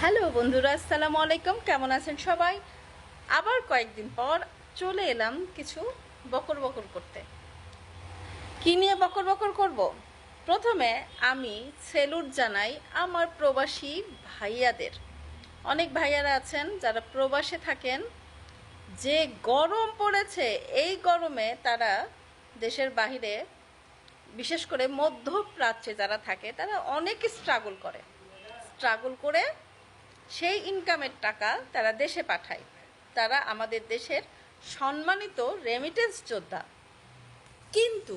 Hello বন্ধুরা, আসসালামু আলাইকুম। কেমন আছেন সবাই? আবার কয়েকদিন পর চলে এলাম কিছু বকর বকর করতে। কি নিয়ে বকর বকর করব? প্রথমে আমি সেলুট জানাই আমার প্রবাসী ভাইয়াদের। অনেক ভাইয়ারা আছেন, যারা প্রবাসে থাকেন। যে গরম পড়েছে, এই গরমে তারা দেশের বাহিরে, বিশেষ করে মধ্যপ্রাচ্যে যারা থাকে, তারা অনেক স্ট্রাগল করে। স্ট্রাগল করে সেই ইনকামের টাকা তারা দেশে পাঠায়। তারা আমাদের দেশের সম্মানিত রেমিটেন্স যোদ্ধা। কিন্তু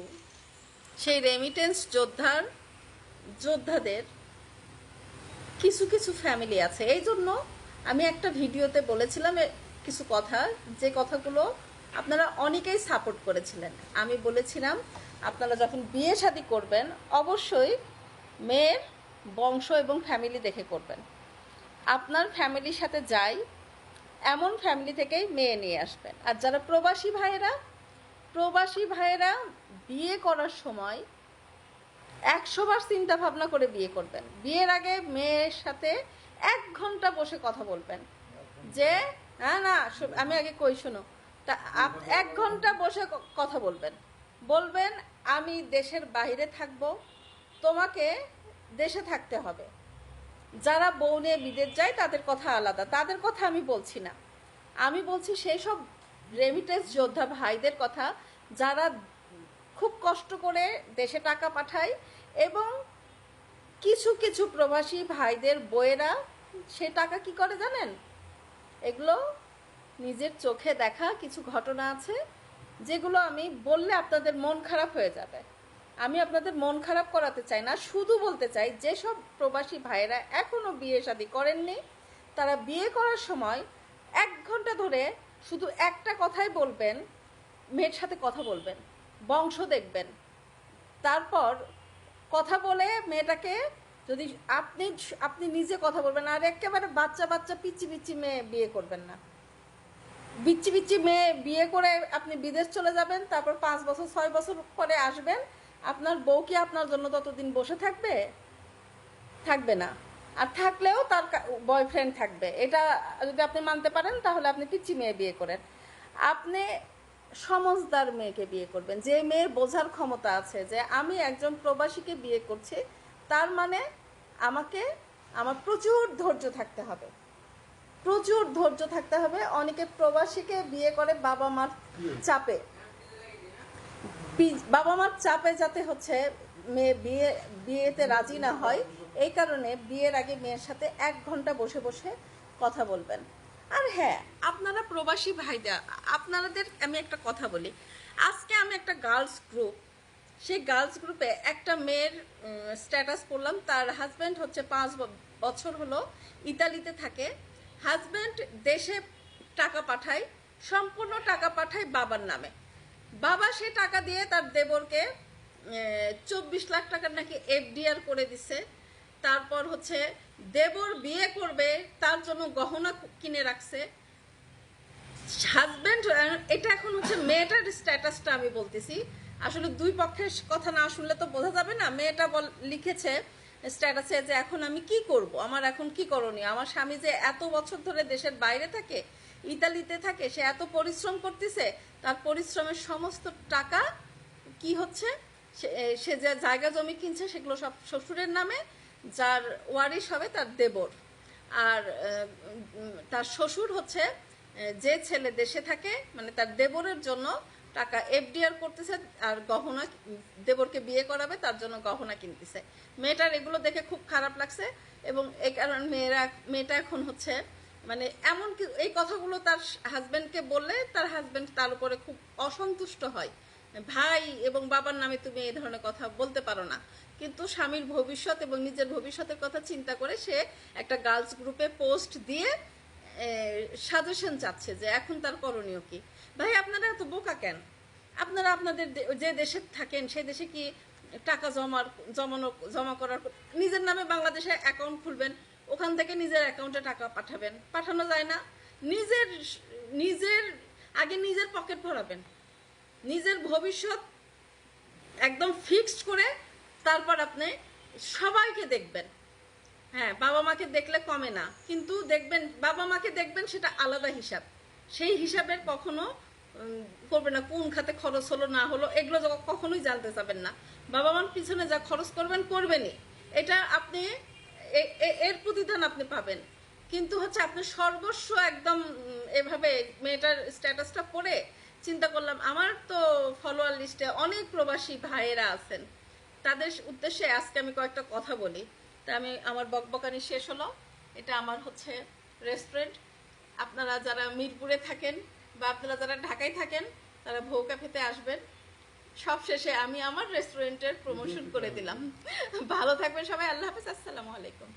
সেই রেমিটেন্স যোদ্ধার, যোদ্ধাদের কিছু কিছু ফ্যামিলি আছে। এই জন্য আমি একটা ভিডিওতে বলেছিলাম কিছু কথা, যে কথাগুলো আপনারা অনেকেই সাপোর্ট করেছিলেন। আমি বলেছিলাম, আপনারা যখন বিয়ে শাদী করবেন, অবশ্যই মেয়ের বংশ এবং ফ্যামিলি দেখে করবেন। আপনার ফ্যামিলির সাথে যাই, এমন ফ্যামিলি থেকেই মেয়ে নিয়ে আসবেন। আর যারা প্রবাসী ভাইয়েরা প্রবাসী ভাইয়েরা বিয়ে করার সময় একশো বার চিন্তা ভাবনা করে বিয়ে করবেন। বিয়ের আগে মেয়ের সাথে এক ঘণ্টা বসে কথা বলবেন। যে হ্যাঁ না আমি আগে কই, শোনো। তা এক ঘণ্টা বসে কথা বলবেন। বলবেন, আমি দেশের বাইরে থাকব, তোমাকে দেশে থাকতে হবে। যারা বউ নিয়ে বিদেশ যায়, তাদের কথা আলাদা। তাদের কথা আমি বলছি না। আমি বলছি সেই সব রেমিটেন্স যোদ্ধা ভাইদের কথা, যারা খুব কষ্ট করে দেশে টাকা পাঠায় এবং কিছু কিছু প্রবাসী ভাইদের বইয়েরা সে টাকা কি করে জানেন? এগুলো নিজের চোখে দেখা কিছু ঘটনা আছে, যেগুলো আমি বললে আপনাদের মন খারাপ হয়ে যাবে। আমি আপনাদের মন খারাপ করাতে চাই না, শুধু বলতে চাই যেসব প্রবাসী ভাইয়েরা এখনও বিয়ে শাদী করেননি, তারা বিয়ে করার সময় এক ঘণ্টা ধরে শুধু একটা কথাই বলবেন, মেয়ের সাথে কথা বলবেন, বংশ দেখবেন। তারপর কথা বলে মেয়েটাকে যদি আপনি আপনি নিজে কথা বলবেন, আর একেবারে বাচ্চা বাচ্চা পিচ্ছি পিচ্ছি মেয়ে বিয়ে করবেন না। বিচ্ছি বিচ্ছি মেয়ে বিয়ে করে আপনি বিদেশ চলে যাবেন, তারপর পাঁচ বছর, ছয় বছর পরে আসবেন আপনার বউ কি আপনার জন্য ততদিন বসে থাকবে? থাকবে না। আর থাকলেও তার বয়ফ্রেন্ড থাকবে। এটা যদি আপনি মানতে পারেন, তাহলে আপনি পিচ্ছি মেয়ে বিয়ে করেন। আপনি সমজদার মেয়েকে বিয়ে করবেন। যে মেয়ের বোঝার ক্ষমতা আছে যে আমি একজন প্রবাসীকে বিয়ে করছি, তার মানে আমাকে, আমার প্রচুর ধৈর্য থাকতে হবে। প্রচুর ধৈর্য থাকতে হবে। অনেকে প্রবাসীকে বিয়ে করে বাবা মার চাপে। বাবা মার চাপে যাতে হচ্ছে মেয়ে বিয়ে, বিয়েতে রাজি না হয়, এই কারণে বিয়ের আগে মেয়ের সাথে এক ঘণ্টা বসে বসে কথা বলবেন। আর হ্যাঁ আপনারা প্রবাসী ভাইদা আপনাদের আমি একটা কথা বলি। আজকে আমি একটা গার্লস গ্রুপ সেই গার্লস গ্রুপে একটা মেয়ের স্ট্যাটাস পড়লাম তার হাজব্যান্ড হচ্ছে পাঁচ বছর হলো ইতালিতে থাকে। হাজব্যান্ড দেশে টাকা পাঠায়, সম্পূর্ণ টাকা পাঠায় বাবার নামে। বাবা সে টাকা দিয়ে তার দেবরকে চব্বিশ লাখ টাকার নাকি এফডিআর করে দিছে। তারপর হচ্ছে দেবর বিয়ে করবে, তার জন্য গহনা কিনে রাখছে। হাজবেন্ড এটা এখন হচ্ছে মেয়েটার স্ট্যাটাসটা আমি বলতেছি। আসলে দুই পক্ষের কথা না শুনলে তো বোঝা যাবে না। মেয়েটা বল লিখেছে স্ট্যাটাসে যে এখন আমি কি করব? আমার এখন কি করণীয়? আমার স্বামী যে এত বছর ধরে দেশের বাইরে থাকে ইতালিতে থাকে, সে এত পরিশ্রম করতেছে, তার পরিশ্রমের সমস্ত টাকা কি হচ্ছে? সে- যে জায়গা জমি কিনছে, সেগুলো সব শ্বশুরের নামে, যার ওয়ারিশ হবে তার দেবর। আর তার শ্বশুর হচ্ছে, যে ছেলে দেশে থাকে মানে তার দেবরের জন্য টাকা এফডিআর করতেছে, আর গহনা, দেবরকে বিয়ে করাবে, তার জন্য গহনা কিনতেছে। মেয়েটার এগুলো দেখে খুব খারাপ লাগছে, এবং এই কারণে মেয়েরা, মেয়েটা এখন হচ্ছে মানে এমন কি, এই কথাগুলো তার হাজবেন্ডকে বললে তার হাজবেন্ড তার উপরে খুব অসন্তুষ্ট হয়। ভাই এবং বাবার নামে তুমি এই ধরনের কথা বলতে পারো না। কিন্তু স্বামীর ভবিষ্যৎ এবং নিজের ভবিষ্যতের কথা চিন্তা করে সে একটা গার্লস গ্রুপে পোস্ট দিয়ে সাজেশন চাচ্ছে যে এখন তার করণীয় কি। ভাই, আপনারা এত বোকা কেন? আপনারা আপনাদের যে দেশে থাকেন সেই দেশে কি টাকা জমার, জমানো, জমা করার, নিজের নামে বাংলাদেশে অ্যাকাউন্ট খুলবেন? ওখান থেকে নিজের অ্যাকাউন্টে টাকা পাঠাবেন। পাঠানো যায় না। নিজের নিজের, আগে নিজের পকেট ভরাবেন। নিজের ভবিষ্যৎ একদম ফিক্সড করে তারপর আপনি সবাইকে দেখবেন। হ্যাঁ বাবা মাকে দেখলে কমে না। কিন্তু দেখবেন, বাবা মাকে দেখবেন সেটা আলাদা হিসাব। সেই হিসাবের কখনো করবে না। কোন খাতে খরচ হলো, না হলো, এগুলো কখনোই জানতে চাবেন না। বাবা মার পিছনে যা খরচ করবেন, করবেনই। এটা আপনি এর প্রতিদান আপনি পাবেন। কিন্তু হচ্ছে আপনি সর্বস্ব একদম এভাবে মেয়েটার স্ট্যাটাসটা পড়ে চিন্তা করলাম, আমার তো ফলোয়ার লিস্টে অনেক প্রবাসী ভাইয়েরা আছেন। তাদের উদ্দেশ্যে আজকে আমি কয়েকটা কথা বলি। তা আমি, আমার বকবকানি শেষ হলো। এটা আমার হচ্ছে রেস্টুরেন্ট আপনারা যারা মিরপুরে থাকেন বা আপনারা যারা ঢাকায় থাকেন, তারা ভৌ ক্যাফেতে আসবেন। সব শেষে আমি আমার রেস্টুরেন্টের প্রমোশন করে দিলাম। ভালো থাকবেন সবাই, আল্লাহ হাফিজ, আসসালামু আলাইকুম।